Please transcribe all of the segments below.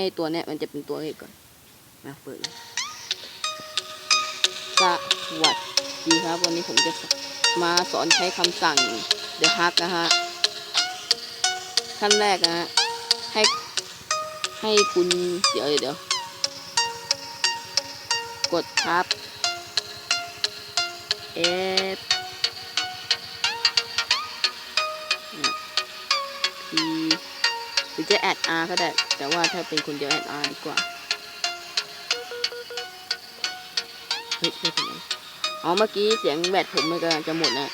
ให้ตัวเนี้ยมันจะเป็นตัวเอกก่อนมาเปิดสวัสดีครับ วันนี้ผมจะมาสอนใช้คำสั่ง The Hack นะฮะ ขั้นแรกนะฮะ ให้ให้คุณเดี๋ยวเดี๋ยวเดี๋ยวกดทับ F P หรือจะแอด R ก็ได้ แต่ว่าถ้าเป็นคนเดียวแอด R ดีกว่า เฮ้ยไม่เป็นไรอ๋อ เมื่อกี้เสียงแบตผมมันกำลังจะหมดนะ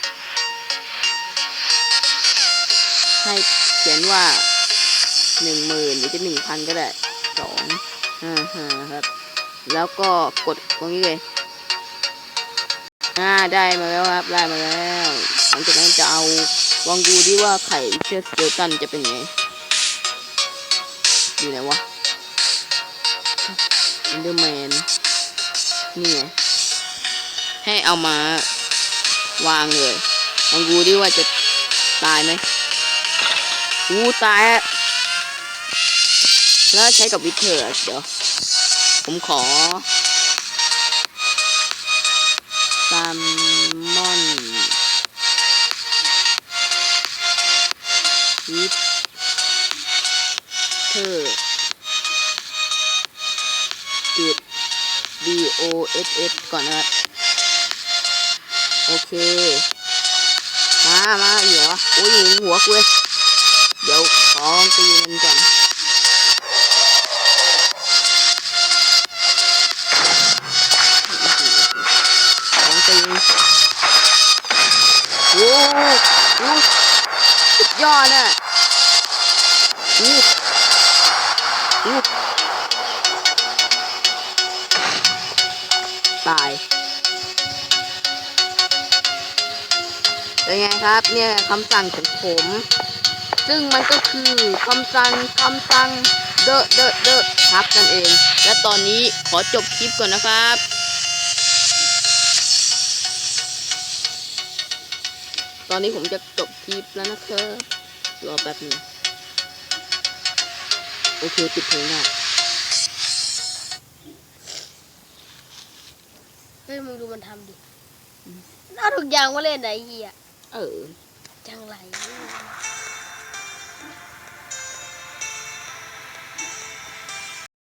ให้เขียนว่าหนึ่งหมื่นหรือจะหนึ่งพันก็ได้สองห้าห้าครับ แล้วก็กดตรงนี้เลย อ่า ได้มาแล้วครับ ได้มาแล้ว หลังจากนั้นจะเอาลองดูดิว่าไข่เชือสเกลตันจะเป็นไง อยู่ไหนวะ e นเดอร์แมนนี่ไงให้เอามาวางเลยลองดูดิว่าจะตายไหมอู้ตายอะแล้วใช้กับวิเทอร์เดี๋ยว ผมขอแซลมอนวิเทอร์จุด D O S S ก่อนนะครับ โอเค มา มาอยู่เหรอโอ้ยหัวกูเลยเดี๋ยวขอลองตีมันก่อน ตายเป็นไงครับ เนี่ยคำสั่งของผม ซึ่งมันก็คือคำสั่งคำสั่งเดอะเดอะเดอะครับนั่นเอง และตอนนี้ขอจบคลิปก่อนนะครับตอนนี้ผมจะจบคลิปแล้วนะครับรอแป๊บนึง โอเคปิดเพลงได้เฮ้ยมึงดูมันทำดิเอาทุกอย่างมาเล่นไหนเหี้ยเออ จังไร